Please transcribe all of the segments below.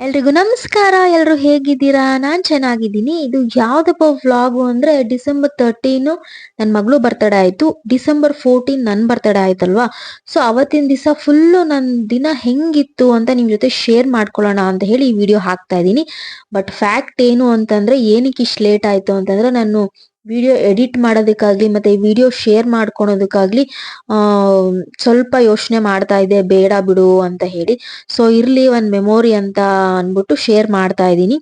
ಎಲ್ರಿಗೂ ನಮಸ್ಕಾರ ಎಲ್ಲರೂ ಹೇಗಿದ್ದೀರಾ? ನಾನು ಚೆನ್ನಾಗಿದ್ದೀನಿ. ಇದು ಯಾವ್ದಪ್ಪ ವ್ಲಾಗು ಅಂದ್ರೆ ಡಿಸೆಂಬರ್ ತರ್ಟೀನು ನನ್ನ ಮಗಳು ಬರ್ತಡೇ ಆಯ್ತು. ಡಿಸೆಂಬರ್ ಫೋರ್ಟೀನ್ ನನ್ನ ಬರ್ತಡೇ ಆಯ್ತಲ್ವಾ? ಸೊ ಅವತ್ತಿನ ದಿವಸ ಫುಲ್ಲು ನನ್ನ ದಿನ ಹೆಂಗಿತ್ತು ಅಂತ ನಿಮ್ಮ ಜೊತೆ ಶೇರ್ ಮಾಡ್ಕೊಳ್ಳೋಣ ಅಂತ ಹೇಳಿ ಈ ವಿಡಿಯೋ ಹಾಕ್ತಾ ಇದ್ದೀನಿ. ಬಟ್ ಫ್ಯಾಕ್ಟ್ ಏನು ಅಂತಂದ್ರೆ ಏನಕ್ಕೆ ಇಷ್ಟು ಲೇಟ್ ಆಯ್ತು ಅಂತಂದ್ರೆ ನಾನು ವಿಡಿಯೋ ಎಡಿಟ್ ಮಾಡೋದಕ್ಕಾಗ್ಲಿ, ಮತ್ತೆ ವಿಡಿಯೋ ಶೇರ್ ಮಾಡ್ಕೊಳೋದಕ್ಕಾಗ್ಲಿ ಸ್ವಲ್ಪ ಯೋಚನೆ ಮಾಡ್ತಾ ಇದ್ದೆ, ಬೇಡ ಬಿಡು ಅಂತ ಹೇಳಿ. ಸೊ ಇರ್ಲಿ ಒಂದ್ ಮೆಮೊರಿ ಅಂತ ಅನ್ಬಿಟ್ಟು ಶೇರ್ ಮಾಡ್ತಾ ಇದ್ದೀನಿ.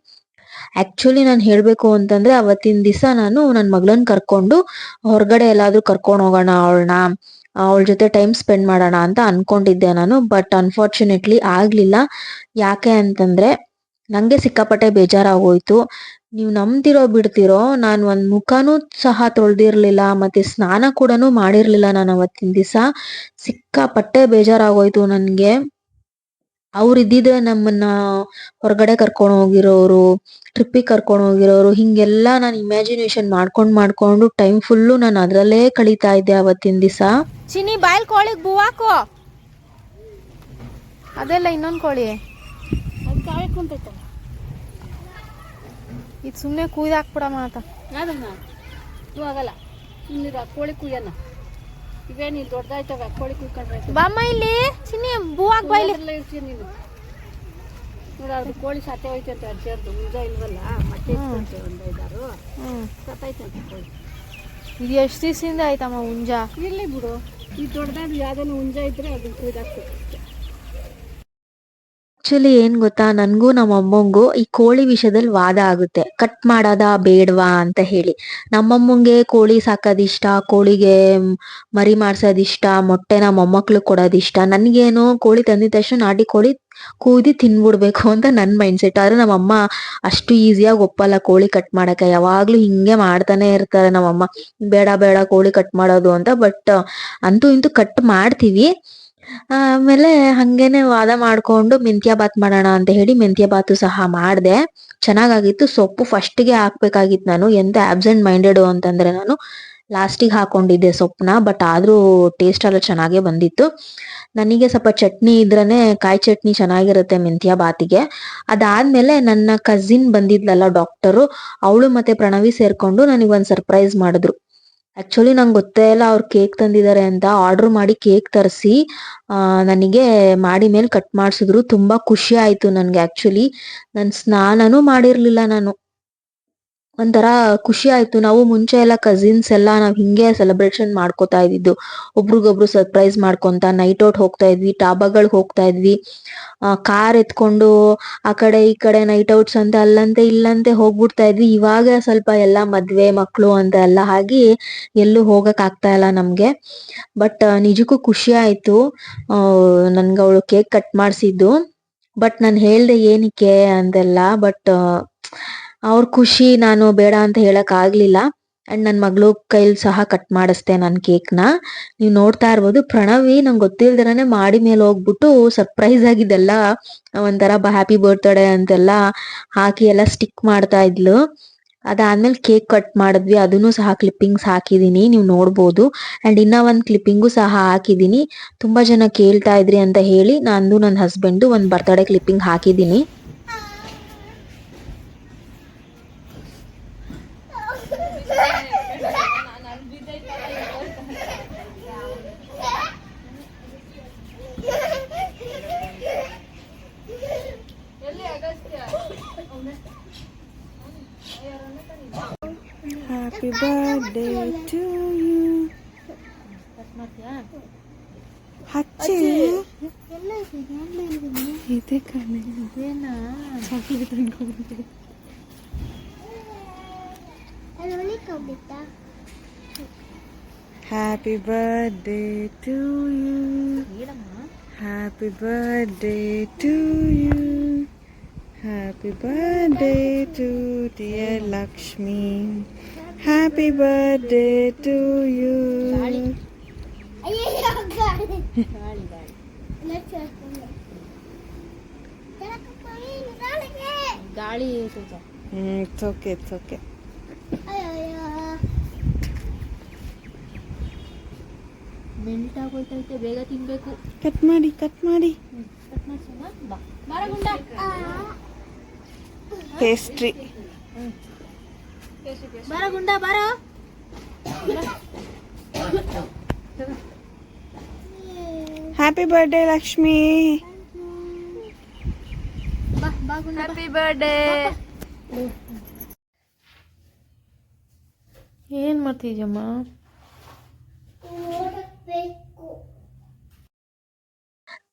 ಆಕ್ಚುಲಿ ನಾನು ಹೇಳ್ಬೇಕು ಅಂತಂದ್ರೆ, ಅವತ್ತಿನ ದಿವಸ ನಾನು ನನ್ನ ಮಗಳನ್ನ ಕರ್ಕೊಂಡು, ಹೊರಗಡೆ ಎಲ್ಲಾದ್ರೂ ಕರ್ಕೊಂಡು ಹೋಗೋಣ ಅವಳನ್ನ, ಅವಳ ಜೊತೆ ಟೈಮ್ ಸ್ಪೆಂಡ್ ಮಾಡೋಣ ಅಂತ ಅನ್ಕೊಂಡಿದ್ದೆ ನಾನು. ಬಟ್ ಅನ್ಫಾರ್ಚುನೇಟ್ಲಿ ಆಗ್ಲಿಲ್ಲ. ಯಾಕೆ ಅಂತಂದ್ರೆ, ನಂಗೆ ಸಿಕ್ಕಾಪಟ್ಟೆ ಬೇಜಾರಾಗೋಯ್ತು. ನೀವು ನಂಬ್ತಿರೋ ಬಿಡ್ತಿರೋ ನಾನು ಒಂದ್ ಮುಖನೂ ಸಹ ತೊಳ್ದಿರ್ಲಿಲ್ಲ ಮತ್ತೆ ಸ್ನಾನ ಕೂಡ ಮಾಡಿರ್ಲಿಲ್ಲ ನಾನು ಅವತ್ತಿನ ದಿವಸ. ಸಿಕ್ಕಾಪಟ್ಟೆ ಬೇಜಾರಾಗೋಯ್ತು ನನ್ಗೆ. ಅವ್ರು ಇದ್ದಿದ್ರೆ ನಮ್ಮನ್ನ ಹೊರಗಡೆ ಕರ್ಕೊಂಡು ಹೋಗಿರೋರು ಟ್ರಿಪ್ಪಿಗೆ ಕರ್ಕೊಂಡು ಹೋಗಿರೋರು ಹಿಂಗೆಲ್ಲ ನಾನು ಇಮ್ಯಾಜಿನೇಷನ್ ಮಾಡ್ಕೊಂಡು ಮಾಡ್ಕೊಂಡು ಟೈಮ್ ಫುಲ್ಲು ನಾನು ಅದರಲ್ಲೇ ಕಳೀತಾ ಇದ್ದೆ ಅವತ್ತಿನ ದಿವಸ. ಚಿನಿ ಬಾಯಲ್ ಕೋಳಿ ಬುವಾಕು ಅದೆಲ್ಲ ಇನ್ನೊಂದು ಕೋಳಿ. ಇದು ಸುಮ್ಮನೆ ಕುಯ್ದು ಹಾಕ್ಬಿಡಮ್ಮ ಆತ ಅದನ್ನ? ಇವಾಗಲ್ಲ ಸುಮ್ಮನೆ ಕೋಳಿ ಕುಯ್ಯನ ಇವೇನು ಇಲ್ಲಿ ದೊಡ್ಡದಾಯ್ತವೆ ಕೋಳಿ ಕುಯ್ಕೊಂಡ್ರೆ. ಬಾಮ್ಮ ಇಲ್ಲಿ. ಚಿನ್ನಿ ಬೂವಾಕ್ ಬಾಯ್ಲಿ ಎಲ್ಲ ಇರ್ತೀಯ ನೀನು? ನೋಡ ಅದು ಕೋಳಿ ಸತ್ತೆ ಅಂತ ಅಜ್ಜರ್ದು ಮುಂಜ ಇಲ್ವಲ್ಲ? ಮತ್ತೆ ಒಂದು ಐದಾರು. ಸತ್ತೈತಂತೆ ಕೋಳಿ. ಇದು ಎಷ್ಟು ದಿವಸದಿಂದ ಆಯ್ತಮ್ಮ ಹುಂಜ ಇರಲಿ ಬಿಡು. ಈ ದೊಡ್ಡದಾದ ಯಾವ್ದಾನ ಹುಂಜ ಇದ್ರೆ ಅದನ್ನ ಕುಯ್ದಾಕ್ಬೇಕು ಆಕ್ಚುಲಿ ಏನ್ ಗೊತ್ತಾ? ನನ್ಗೂ ನಮ್ಮ ಅಮ್ಮಂಗೂ ಈ ಕೋಳಿ ವಿಷಯದಲ್ಲಿ ವಾದ ಆಗುತ್ತೆ. ಕಟ್ ಮಾಡೋದಾ ಬೇಡ್ವಾ ಅಂತ ಹೇಳಿ. ನಮ್ಮಮ್ಮಂಗೆ ಕೋಳಿ ಸಾಕೋದಿಷ್ಟ ಕೋಳಿಗೆ ಮ್, ಮರಿ ಮಾಡ್ಸೋದಿಷ್ಟ ಮೊಟ್ಟೆನ ಕೊಡೋದ್ ಕೊಡೋದಿಷ್ಟ. ನನ್ಗೇನು ಕೋಳಿ ತಂದಿದ ತಕ್ಷಣ ನಾಟಿ ಕೋಳಿ ಕೂದಿ ತಿನ್ಬಿಡ್ಬೇಕು ಅಂತ ನನ್ ಮೈಂಡ್ ಸೆಟ್ ಆದ್ರೆ ನಮ್ಮಮ್ಮ ಅಷ್ಟು ಈಸಿಯಾಗಿ ಒಪ್ಪಲ್ಲ ಕೋಳಿ ಕಟ್ ಮಾಡಕ್ಕೆ. ಯಾವಾಗ್ಲೂ ಹಿಂಗೆ ಮಾಡ್ತಾನೆ ಇರ್ತಾರೆ ನಮ್ಮಮ್ಮ ಬೇಡ ಬೇಡ ಕೋಳಿ ಕಟ್ ಮಾಡೋದು ಅಂತ. ಬಟ್ ಅಂತೂ ಇಂತೂ ಕಟ್ ಮಾಡ್ತೀವಿ. ಆಮೇಲೆ ಹಂಗೇನೆ ವಾದ ಮಾಡ್ಕೊಂಡು ಮೆಂತ್ಯ ಬಾತ್ ಮಾಡೋಣ ಅಂತ ಹೇಳಿ ಮೆಂತ್ಯ ಬಾತು ಸಹ ಮಾಡ್ದೆ. ಚೆನ್ನಾಗಾಗಿತ್ತು. ಸೊಪ್ಪು ಫಸ್ಟ್ಗೆ ಹಾಕ್ಬೇಕಾಗಿತ್ತು ನಾನು. ಎಂತ ಆಬ್ಸೆಂಟ್ ಮೈಂಡೆಡ್ ಅಂತಂದ್ರೆ ನಾನು ಲಾಸ್ಟಿಗೆ ಹಾಕೊಂಡಿದ್ದೆ ಸೊಪ್ಪನ್ನ ಬಟ್ ಆದ್ರೂ ಟೇಸ್ಟ್ ಎಲ್ಲ ಚೆನ್ನಾಗೇ ಬಂದಿತ್ತು. ನನಗೆ ಸ್ವಲ್ಪ ಚಟ್ನಿ ಇದ್ರನೆ ಕಾಯಿ ಚಟ್ನಿ ಚೆನ್ನಾಗಿರುತ್ತೆ ಮೆಂತ್ಯ ಬಾತಿಗೆ ಅದಾದ್ಮೇಲೆ ನನ್ನ ಕಸಿನ್ ಬಂದಿದ್ಲಲ್ಲ ಡಾಕ್ಟರು ಅವಳು ಮತ್ತೆ ಪ್ರಣವಿ ಸೇರ್ಕೊಂಡು ನನಗೆ ಒಂದು ಸರ್ಪ್ರೈಸ್ ಮಾಡಿದ್ರು. ಆಕ್ಚುಲಿ ನಂಗೆ ಗೊತ್ತೇ ಇಲ್ಲ ಅವ್ರು ಕೇಕ್ ತಂದಿದ್ದಾರೆ ಅಂತ. ಆರ್ಡರ್ ಮಾಡಿ ಕೇಕ್ ತರಿಸಿ ನನಗೆ ಮಾಡಿ ಮೇಲೆ ಕಟ್ ಮಾಡಿಸಿದ್ರು. ತುಂಬಾ ಖುಷಿ ಆಯಿತು ನನಗೆ ಆಕ್ಚುಲಿ ನನ್ನ ಸ್ನಾನನೂ ಮಾಡಿರಲಿಲ್ಲ ನಾನು. ಒಂಥರ ಖುಷಿ ಆಯ್ತು. ನಾವು ಮುಂಚೆ ಎಲ್ಲ ಕಸಿನ್ಸ್ ಎಲ್ಲ ನಾವ್ ಹಿಂಗೆ ಸೆಲೆಬ್ರೇಷನ್ ಮಾಡ್ಕೋತಾ ಇದ್ದಿದ್ದು. ಒಬ್ರಿಗೊಬ್ರು ಸರ್ಪ್ರೈಸ್ ಮಾಡ್ಕೊಂತ ನೈಟ್ ಔಟ್ ಹೋಗ್ತಾ ಇದ್ವಿ ಟಾಬಾಗಳ್ ಹೋಗ್ತಾ ಇದ್ವಿ. ಕಾರ್ ಎತ್ಕೊಂಡು ಆ ಕಡೆ ಈ ಕಡೆ ನೈಟ್ ಔಟ್ಸ್ ಅಂತ ಅಲ್ಲಂತೆ ಇಲ್ಲಂತೆ ಹೋಗ್ಬಿಡ್ತಾ ಇದ್ವಿ. ಇವಾಗ ಸ್ವಲ್ಪ ಎಲ್ಲ ಮದ್ವೆ ಮಕ್ಕಳು ಅಂತ ಎಲ್ಲ ಆಗಿ ಎಲ್ಲೂ ಹೋಗಕ್ ಆಗ್ತಾ ಇಲ್ಲ ನಮ್ಗೆ. ಬಟ್ ನಿಜಕ್ಕೂ ಖುಷಿ ಆಯ್ತು. ನನ್ಗೆ ಅವಳು ಕೇಕ್ ಕಟ್ ಮಾಡಿಸಿದ್ದು. ಬಟ್ ನಾನು ಹೇಳ್ದೆ ಏನಕ್ಕೆ ಅಂದೆಲ್ಲ ಬಟ್ ಅವ್ರ ಖುಷಿ ನಾನು ಬೇಡ ಅಂತ ಹೇಳಕ್ ಆಗ್ಲಿಲ್ಲ. ಅಂಡ್ ನನ್ ಮಗಳು ಕೈಲಿ ಸಹ ಕಟ್ ಮಾಡಿಸ್ದೆ ನನ್ ಕೇಕ್ನ ನೀವು ನೋಡ್ತಾ ಇರ್ಬೋದು, ಪ್ರಣವಿ ನಂಗೆ ಗೊತ್ತಿಲ್ದಿರನೇ ಮಾಡಿ ಮೇಲೆ ಹೋಗ್ಬಿಟ್ಟು ಸರ್ಪ್ರೈಸ್ ಆಗಿದ್ದೆಲ್ಲ. ಒಂಥರ ಹ್ಯಾಪಿ ಬರ್ತ್ಡೇ ಅಂತೆಲ್ಲ ಹಾಕಿ ಎಲ್ಲ ಸ್ಟಿಕ್ ಮಾಡ್ತಾ ಇದ್ಲು. ಅದಾದ್ಮೇಲೆ ಕೇಕ್ ಕಟ್ ಮಾಡಿದ್ವಿ ಅದನ್ನು ಸಹ ಕ್ಲಿಪ್ಪಿಂಗ್ಸ್ ಹಾಕಿದೀನಿ, ನೀವು ನೋಡ್ಬೋದು. ಅಂಡ್ ಇನ್ನ ಒಂದು ಕ್ಲಿಪ್ಪಿಂಗು ಸಹ ಹಾಕಿದೀನಿ. ತುಂಬಾ ಜನ ಕೇಳ್ತಾ ಇದ್ರಿ ಅಂತ ಹೇಳಿ ನಾನು ನನ್ನ ಹಸ್ಬೆಂಡು ಒಂದು ಬರ್ತ್ಡೇ ಕ್ಲಿಪ್ಪಿಂಗ್ ಹಾಕಿದೀನಿ. Happy birthday to you. Happy birthday to you. Happy birthday to dear Lakshmi. Happy birthday to you. ಗಾಳಿ ಸ್ವಲ್ಪ ಇಟ್ಸ್ ಓಕೆ. ಮೆಲ್ಟ್ ಆಗೋಯ್ತೈತೆ ಬೇಗ ತಿನ್ಬೇಕು. ಕಟ್ ಮಾಡಿ ಕಟ್ ಮಾಡಿ. ಕಟ್ ಪೇಸ್ಟ್ರಿ ಬಾರ ಗುಂಡ ಬಾರ. Happy birthday, Lakshmi Happy birthday. ಗುಂಡ ಹ್ಯಾಪಿ ಬರ್ಡೇ ಏನ್ ಮಾಡ್ತಿದ್ಯಮ್ಮ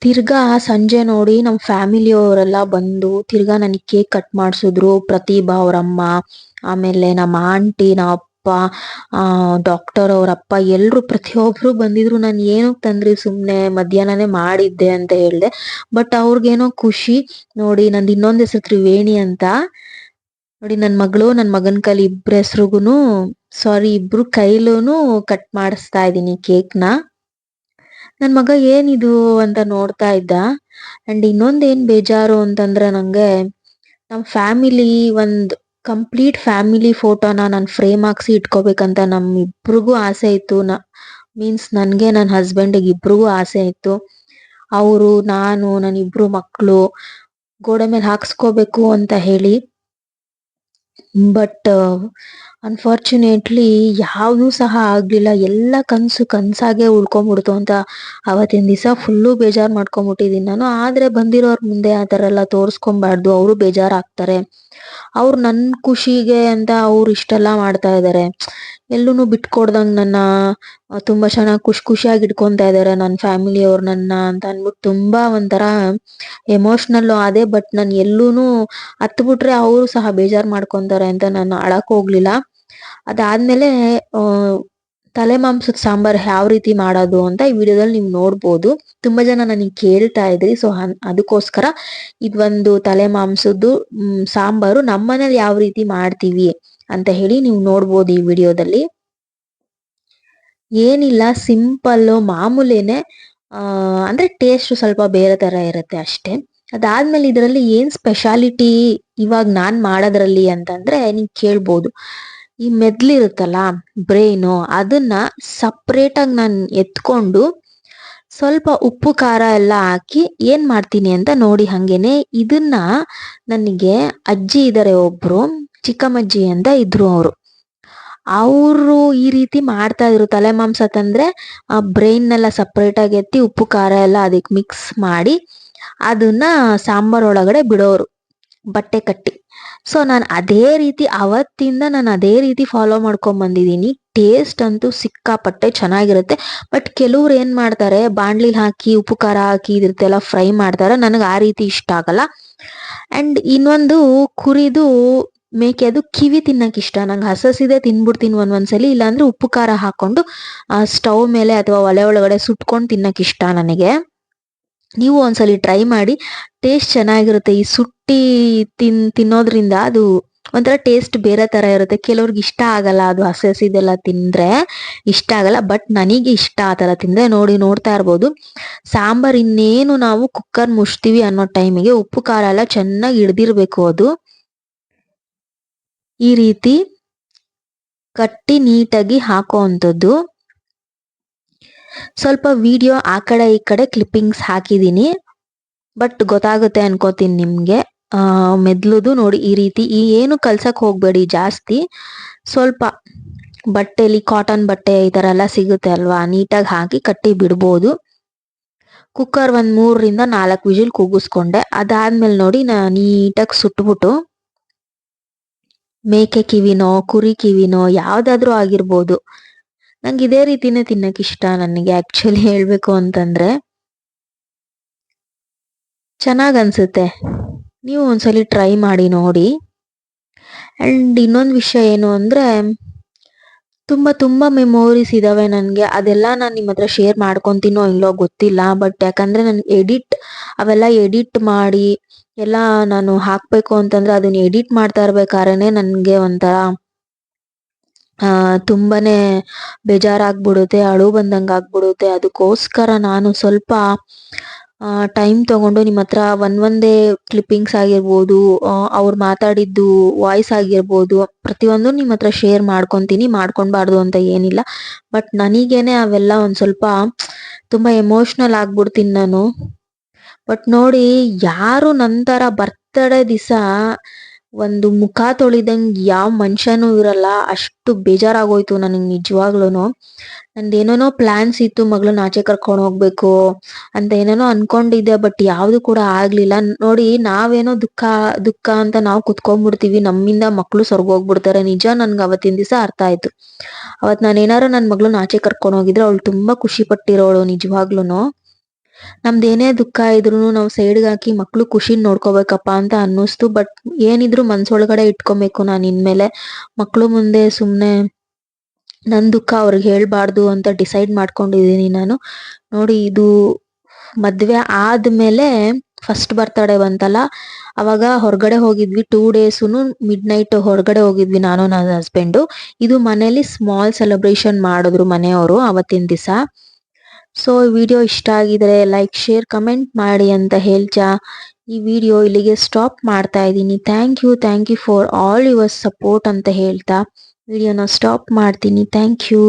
ತಿರ್ಗಾ ಸಂಜೆ ನೋಡಿ ನಮ್ಮ ಫ್ಯಾಮಿಲಿಯವರೆಲ್ಲ ಬಂದು ತಿರ್ಗಾ ನನಗೆ ಕೇಕ್ ಕಟ್ ಮಾಡಿಸಿದ್ರು ಪ್ರತಿಭಾ ಅವರಮ್ಮ ಆಮೇಲೆ ನಮ್ಮ ಆಂಟಿ ನಮ್ಮ ಅಪ್ಪ ಡಾಕ್ಟರ್ ಅವ್ರ ಅವರಪ್ಪ ಎಲ್ಲರೂ ಪ್ರತಿಯೊಬ್ರು ಬಂದಿದ್ರು. ನಾನು ಏನಕ್ಕೆ ತಂದ್ರಿ ಸುಮ್ಮನೆ ಮಧ್ಯಾಹ್ನನೇ ಮಾಡಿದ್ದೆ ಅಂತ ಹೇಳ್ದೆ. ಬಟ್ ಅವ್ರಿಗೇನೋ ಖುಷಿ. ನೋಡಿ, ನಂದು ಇನ್ನೊಂದು ಹೆಸರು ತ್ರಿವೇಣಿ ಅಂತ. ನೋಡಿ ನನ್ನ ಮಗಳು ನನ್ನ ಮಗನ ಕೈಲಿ ಇಬ್ರ ಹೆಸ್ರಿಗೂ ಸಾರಿ ಇಬ್ರು ಕೈಲೂನು ಕಟ್ ಮಾಡಿಸ್ತಾ ಇದ್ದೀನಿ ಕೇಕ್ನ. ನನ್ ಮಗ ಏನಿದು ಅಂತ ನೋಡ್ತಾ ಇದ್ದ. ಅಂಡ್ ಇನ್ನೊಂದೇನ್ ಬೇಜಾರು ಅಂತಂದ್ರೆ ನಂಗೆ ನಮ್ ಫ್ಯಾಮಿಲಿ ಒಂದ್ ಕಂಪ್ಲೀಟ್ ಫ್ಯಾಮಿಲಿ ಫೋಟೋನ ನಾನು ಫ್ರೇಮ್ ಹಾಕ್ಸಿ ಇಟ್ಕೋಬೇಕಂತ ನಮ್ ಇಬ್ರಿಗೂ ಆಸೆ ಇತ್ತು. ನ ಮೀನ್ಸ್ ನನಗೆ ನನ್ನ ಹಸ್ಬೆಂಡಿಗೆ ಇಬ್ರಿಗೂ ಆಸೆ ಇತ್ತು. ಅವರು, ನಾನು ನನ್ನ ಇಬ್ರು ಮಕ್ಕಳು ಗೋಡೆ ಮೇಲೆ ಹಾಕ್ಸ್ಕೋಬೇಕು ಅಂತ ಹೇಳಿ. ಬಟ್ ಅನ್ಫಾರ್ಚುನೇಟ್ಲಿ ಯಾವುದೂ ಸಹ ಆಗ್ಲಿಲ್ಲ. ಎಲ್ಲ ಕನಸು ಕನಸಾಗೆ ಉಳ್ಕೊಂಬಿಡ್ತು ಅಂತ ಅವತ್ತಿನ ದಿವಸ ಫುಲ್ಲು ಬೇಜಾರು ಮಾಡ್ಕೊಂಡ್ಬಿಟ್ಟಿದೀನಿ ನಾನು. ಆದರೆ ಬಂದಿರೋರ್ ಮುಂದೆ ಆ ಥರ ಎಲ್ಲ ತೋರ್ಸ್ಕೊಂಬಾರ್ದು. ಅವರು ಬೇಜಾರಾಗ್ತಾರೆ. ಅವ್ರು ನನ್ನ ಖುಷಿಗೆ ಅಂತ ಅವ್ರು ಇಷ್ಟೆಲ್ಲ ಮಾಡ್ತಾ ಇದ್ದಾರೆ ಎಲ್ಲೂ ಬಿಟ್ಕೊಡ್ದಂಗೆ ನನ್ನ ತುಂಬ ಚೆನ್ನಾಗಿ ಖುಷಿ ಖುಷ್ ಖುಷಿಯಾಗಿ ಇಟ್ಕೊತಾ ಇದ್ದಾರೆ ನನ್ನ ಫ್ಯಾಮಿಲಿಯವ್ರು ನನ್ನ ಅಂತ ಅಂದ್ಬಿಟ್ಟು ತುಂಬ ಒಂಥರ ಎಮೋಷ್ನಲ್ಲು ಅದೇ. ಬಟ್ ನಾನು ಎಲ್ಲೂ ಹತ್ ಬಿಟ್ರೆ ಅವರು ಸಹ ಬೇಜಾರು ಮಾಡ್ಕೊಂತಾರೆ. ಅಂತ ನಾನು ಅಳಕ್ ಹೋಗ್ಲಿಲ್ಲ. ಅದಾದ್ಮೇಲೆ ತಲೆ ಮಾಂಸದ ಸಾಂಬಾರ್ ಯಾವ ರೀತಿ ಮಾಡೋದು ಅಂತ ಈ ವಿಡಿಯೋದಲ್ಲಿ ನೀವು ನೋಡ್ಬೋದು. ತುಂಬಾ ಜನ ನನಗೆ ಕೇಳ್ತಾ ಇದ್ರಿ, ಸೊ ಅದಕ್ಕೋಸ್ಕರ ಇದೊಂದು ತಲೆ ಮಾಂಸದ್ದು ಸಾಂಬಾರು ನಮ್ಮನೇಲಿ ಯಾವ ರೀತಿ ಮಾಡ್ತೀವಿ ಅಂತ ಹೇಳಿ ನೀವು ನೋಡ್ಬೋದು ಈ ವಿಡಿಯೋದಲ್ಲಿ. ಏನಿಲ್ಲ ಸಿಂಪಲ್ ಮಾಮೂಲೇನೆ ಅಂದ್ರೆ ಟೇಸ್ಟ್ ಸ್ವಲ್ಪ ಬೇರೆ ತರ ಇರುತ್ತೆ ಅಷ್ಟೇ. ಅದಾದ್ಮೇಲೆ ಇದರಲ್ಲಿ ಏನ್ ಸ್ಪೆಷಾಲಿಟಿ ಇವಾಗ ನಾನ್ ಮಾಡೋದ್ರಲ್ಲಿ ಅಂತಂದ್ರೆ ನೀವು ಕೇಳ್ಬೋದು. ಈ ಮೆದ್ಲಿರುತ್ತಲ್ಲ ಬ್ರೈನು ಅದನ್ನ ಸಪ್ರೇಟ್ ಆಗಿ ನಾನು ಎತ್ಕೊಂಡು ಸ್ವಲ್ಪ ಉಪ್ಪು, ಖಾರ ಎಲ್ಲ ಹಾಕಿ ಏನ್ ಮಾಡ್ತೀನಿ ಅಂತ ನೋಡಿ ಹಂಗೇನೆ ಇದನ್ನ ನನಗೆ ಅಜ್ಜಿ ಇದಾರೆ ಒಬ್ರು, ಚಿಕ್ಕಮ್ಮಜ್ಜಿ ಅಂತ ಇದ್ರು ಅವರು. ಅವರು ಈ ರೀತಿ ಮಾಡ್ತಾ ಇದ್ರು. ತಲೆ ಮಾಂಸ ತಂದ್ರೆ ಆ ಬ್ರೈನ್ನೆಲ್ಲ ಸಪ್ರೇಟ್ ಆಗಿ ಎತ್ತಿ ಉಪ್ಪು, ಖಾರ ಎಲ್ಲ ಅದಕ್ಕೆ ಮಿಕ್ಸ್ ಮಾಡಿ ಅದನ್ನ ಸಾಂಬಾರ್ ಒಳಗಡೆ ಬಿಡೋರು, ಬಟ್ಟೆ ಕಟ್ಟಿ. ಸೊ ನಾನು ಅದೇ ರೀತಿ ಅವತ್ತಿಂದ ನಾನು ಅದೇ ರೀತಿ ಫಾಲೋ ಮಾಡ್ಕೊಂಡ್ ಬಂದಿದ್ದೀನಿ. ಟೇಸ್ಟ್ ಅಂತೂ ಸಿಕ್ಕಾಪಟ್ಟೆ ಚೆನ್ನಾಗಿರುತ್ತೆ. ಬಟ್ ಕೆಲವ್ರು ಏನ್ ಮಾಡ್ತಾರೆ, ಬಾಣ್ಲಿಲ್ ಹಾಕಿ, ಉಪ್ಪು ಖಾರ ಹಾಕಿ ಇದ್ರದ್ದೆಲ್ಲ ಫ್ರೈ ಮಾಡ್ತಾರೆ. ನನಗೆ ಆ ರೀತಿ ಇಷ್ಟ ಆಗಲ್ಲ. ಅಂಡ್ ಇನ್ನೊಂದು ಕುರಿದು ಮೇಕೆ, ಅದು ಕಿವಿ ತಿನ್ನಕ್ ಇಷ್ಟ. ನಂಗೆ ಹಸಸಿದೆ ತಿನ್ಬಿಡ್ತೀನಿ ಒಂದೊಂದ್ಸಲಿ. ಇಲ್ಲಾಂದ್ರೆ ಉಪ್ಪು ಖಾರ ಹಾಕೊಂಡು ಸ್ಟವ್ ಮೇಲೆ ಅಥವಾ ಒಲೆ ಒಳಗಡೆ ಸುಟ್ಕೊಂಡು ತಿನ್ನಕ್ ಇಷ್ಟ ನನಗೆ. ನೀವು ಒಂದ್ಸಲಿ ಟ್ರೈ ಮಾಡಿ ಟೇಸ್ಟ್ ಚೆನ್ನಾಗಿರುತ್ತೆ. ಈ ಸುಟ್ಟಿ ತಿನ್, ತಿನ್ನೋದ್ರಿಂದ ಅದು ಒಂಥರ ಟೇಸ್ಟ್ ಬೇರೆ ತರ ಇರುತ್ತೆ. ಕೆಲವ್ರಿಗೆ ಇಷ್ಟ ಆಗಲ್ಲ ಅದು ಹಸಿ ಹಸಿದೆಲ್ಲ ತಿಂದ್ರೆ, ಇಷ್ಟ ಆಗಲ್ಲ. ಬಟ್ ನನಗೆ ಇಷ್ಟ ಆ ತರ ತಿಂದ್ರೆ ನೋಡಿ ನೋಡ್ತಾ ಇರ್ಬೋದು. ಸಾಂಬಾರ್ ಇನ್ನೇನು ನಾವು ಕುಕ್ಕರ್ ಮುಚ್ತೀವಿ ಅನ್ನೋ ಟೈಮಿಗೆ ಉಪ್ಪು, ಖಾರ ಎಲ್ಲ ಚೆನ್ನಾಗಿ ಹಿಡ್ದಿರ್ಬೇಕು ಅದು. ಈ ರೀತಿ ಕಟ್ಟಿ ನೀಟಾಗಿ ಹಾಕೋ ಅಂಥದ್ದು ಸ್ವಲ್ಪ ವಿಡಿಯೋ ಆ ಕಡೆ ಈ ಕಡೆ ಕ್ಲಿಪ್ಪಿಂಗ್ಸ್ ಹಾಕಿದ್ದೀನಿ ಬಟ್ ಗೊತ್ತಾಗುತ್ತೆ ಅನ್ಕೋತೀನಿ ನಿಮಗೆ. ಮೆದ್ಲುದು ನೋಡಿ ಈ ರೀತಿ. ಈ ಏನು ಕಲ್ಸಕ್ ಹೋಗ್ಬೇಡಿ ಜಾಸ್ತಿ. ಸ್ವಲ್ಪ ಬಟ್ಟೆಲಿ ಕಾಟನ್ ಬಟ್ಟೆ ಈ ಥರ ಎಲ್ಲ ಸಿಗುತ್ತೆ ಅಲ್ವಾ? ನೀಟಾಗಿ ಹಾಕಿ ಕಟ್ಟಿ ಬಿಡ್ಬೋದು. ಕುಕ್ಕರ್ ಒಂದು ಮೂರರಿಂದ ನಾಲ್ಕು ವಿಜಿಲ್ ಕೂಗಿಸ್ಕೊಂಡೆ. ಅದಾದ್ಮೇಲೆ ನೋಡಿ ನಾ ನೀಟಾಗಿ ಸುಟ್ಬಿಟ್ಟು ಮೇಕೆ ಕಿವಿನೋ, ಕುರಿ ಕಿವಿನೋ ಯಾವುದಾದ್ರೂ ಆಗಿರ್ಬೋದು. ನಂಗೆ ಇದೇ ರೀತಿನೇ ತಿನ್ನಕ್ಕೆ ಇಷ್ಟ. ನನಗೆ ಆಕ್ಚುಲಿ ಹೇಳ್ಬೇಕು ಅಂತಂದ್ರೆ ಚೆನ್ನಾಗ್ ಅನ್ಸುತ್ತೆ. ನೀವು ಒಂದ್ಸಲಿ ಟ್ರೈ ಮಾಡಿ ನೋಡಿ. ಅಂಡ್ ಇನ್ನೊಂದು ವಿಷಯ ಏನು ಅಂದ್ರೆ ತುಂಬಾ ತುಂಬಾ ಮೆಮೊರೀಸ್ ಇದಾವೆ ನನಗೆ. ಅದೆಲ್ಲ ನಾನು ನಿಮ್ಮ ಹತ್ರ ಶೇರ್ ಮಾಡ್ಕೊತೀನೋ ಇಲ್ಲೋ ಗೊತ್ತಿಲ್ಲ. ಬಟ್ ಯಾಕಂದ್ರೆ ನನ್ ಎಡಿಟ್ ಅವೆಲ್ಲ ಎಡಿಟ್ ಮಾಡಿ, ಎಲ್ಲ ನಾನು ಹಾಕ್ಬೇಕು ಅಂತಂದ್ರೆ ಅದನ್ನ ಎಡಿಟ್ ಮಾಡ್ತಾ ಇರ್ಬೇಕಾದ್ರೇನೆ ನನಗೆ ಒಂಥರ ಆ, ತುಂಬಾನೇ ಬೇಜಾರಾಗ್ಬಿಡುತ್ತೆ, ಅಳು ಬಂದಂಗ್ ಆಗ್ಬಿಡುತ್ತೆ ಅದಕ್ಕೋಸ್ಕರ ನಾನು ಸ್ವಲ್ಪ ಟೈಮ್ ತಗೊಂಡು ನಿಮ್ಮ ಹತ್ರ ಒನ್ ಒಂದೇ ಕ್ಲಿಪ್ಪಿಂಗ್ಸ್ ಆಗಿರ್ಬೋದು ಅವ್ರು ಮಾತಾಡಿದ್ದು ವಾಯ್ಸ್ ಆಗಿರ್ಬೋದು, ಪ್ರತಿಯೊಂದು ನಿಮ್ಮ ಹತ್ರ ಶೇರ್ ಮಾಡ್ಕೊತೀನಿ ಮಾಡ್ಕೊಬಾರ್ದು ಅಂತ ಏನಿಲ್ಲ. ಬಟ್ ನನಗೇನೆ ಅವೆಲ್ಲ ಒಂದ್ ಸ್ವಲ್ಪ ತುಂಬಾ ಎಮೋಷನಲ್ ಆಗ್ಬಿಡ್ತೀನಿ ನಾನು. ಬಟ್ ನೋಡಿ, ಯಾರು ನಂತರ ಬರ್ತಡೇ ದಿವಸ ಒಂದು ಮುಖ ತೊಳಿದಂಗ್ ಯಾವ ಮನುಷ್ಯನೂ ಇರಲ್ಲ, ಅಷ್ಟು ಬೇಜಾರಾಗೋಯ್ತು ನನಗ್ ನಿಜವಾಗ್ಲೂನು. ಏನೇನೋ ಪ್ಲಾನ್ಸ್ ಇತ್ತು ಮಗಳನ್ನ ಆಚೆ ಕರ್ಕೊಂಡು ಹೋಗ್ಬೇಕು ಅಂತ ಏನೇನೋ ಅನ್ಕೊಂಡಿದ್ದೆ ಬಟ್ ಯಾವ್ದು ಕೂಡ ಆಗ್ಲಿಲ್ಲ. ನೋಡಿ, ನಾವೇನೋ ದುಃಖ ದುಃಖ ಅಂತ ನಾವು ಕುತ್ಕೊಂಡ್ಬಿಡ್ತೀವಿ, ನಮ್ಮಿಂದ ಮಕ್ಳು ಸ್ವರ್ಗೋಗ್ಬಿಡ್ತಾರೆ ನಿಜ ನನ್ಗೆ ಅವತ್ತಿನ ದಿವಸ ಅರ್ಥ ಆಯ್ತು. ಅವತ್ ನಾನು ಏನಾರ ನನ್ನ ಮಗಳನ್ನ ಆಚೆ ಕರ್ಕೊಂಡು ಹೋಗಿದ್ರೆ, ಅವಳು ತುಂಬಾ ಖುಷಿ ಪಟ್ಟಿರೋಳು ನಿಜವಾಗ್ಲೂನು. ನಮ್ದು ಏನೇ ದುಃಖ ಇದ್ರು ನಾವು ಸೈಡ್ಗೆ ಹಾಕಿ ಮಕ್ಳು ಖುಷಿ ನೋಡ್ಕೋಬೇಕಪ್ಪ ಅಂತ ಅನ್ನಿಸ್ತು. ಬಟ್ ಏನಿದ್ರು ಮನ್ಸೊಳಗಡೆ ಇಟ್ಕೊಬೇಕು ನಾನು ಇನ್ಮೇಲೆ. ಮಕ್ಳು ಮುಂದೆ ಸುಮ್ಮನೆ ನನ್ ದುಃಖ ಅವ್ರಿಗೆ ಹೇಳ್ಬಾರ್ದು ಅಂತ ಡಿಸೈಡ್ ಮಾಡ್ಕೊಂಡಿದೀನಿ ನಾನು. ನೋಡಿ ಇದು ಮದ್ವೆ ಆದ್ಮೇಲೆ ಫಸ್ಟ್ ಬರ್ತಡೇ ಬಂತಲ್ಲ, ಅವಾಗ ಹೊರಗಡೆ ಹೋಗಿದ್ವಿ ಟೂ ಡೇಸುನು ಮಿಡ್ ನೈಟ್ ಹೊರಗಡೆ ಹೋಗಿದ್ವಿ ನಾನು, ನನ್ನ ಹಸ್ಬೆಂಡು ಇದು ಮನೇಲಿ ಸ್ಮಾಲ್ ಸೆಲೆಬ್ರೇಷನ್ ಮಾಡಿದ್ರು ಮನೆಯವರು ಅವತ್ತಿನ ದಿವಸ. ಸೊ ವಿಡಿಯೋ ಇಷ್ಟ ಆಗಿದ್ರೆ ಲೈಕ್ ಶೇರ್ ಕಮೆಂಟ್ ಮಾಡಿ ಅಂತ ಹೇಳ್ತಾ ಈ ವಿಡಿಯೋ ಇಲ್ಲಿಗೆ ಸ್ಟಾಪ್ ಮಾಡ್ತಾ ಇದ್ದೀನಿ. Thank you thank you for all your support ಅಂತ ಹೇಳ್ತಾ ವಿಡಿಯೋನ ಸ್ಟಾಪ್ ಮಾಡ್ತೀನಿ. Thank you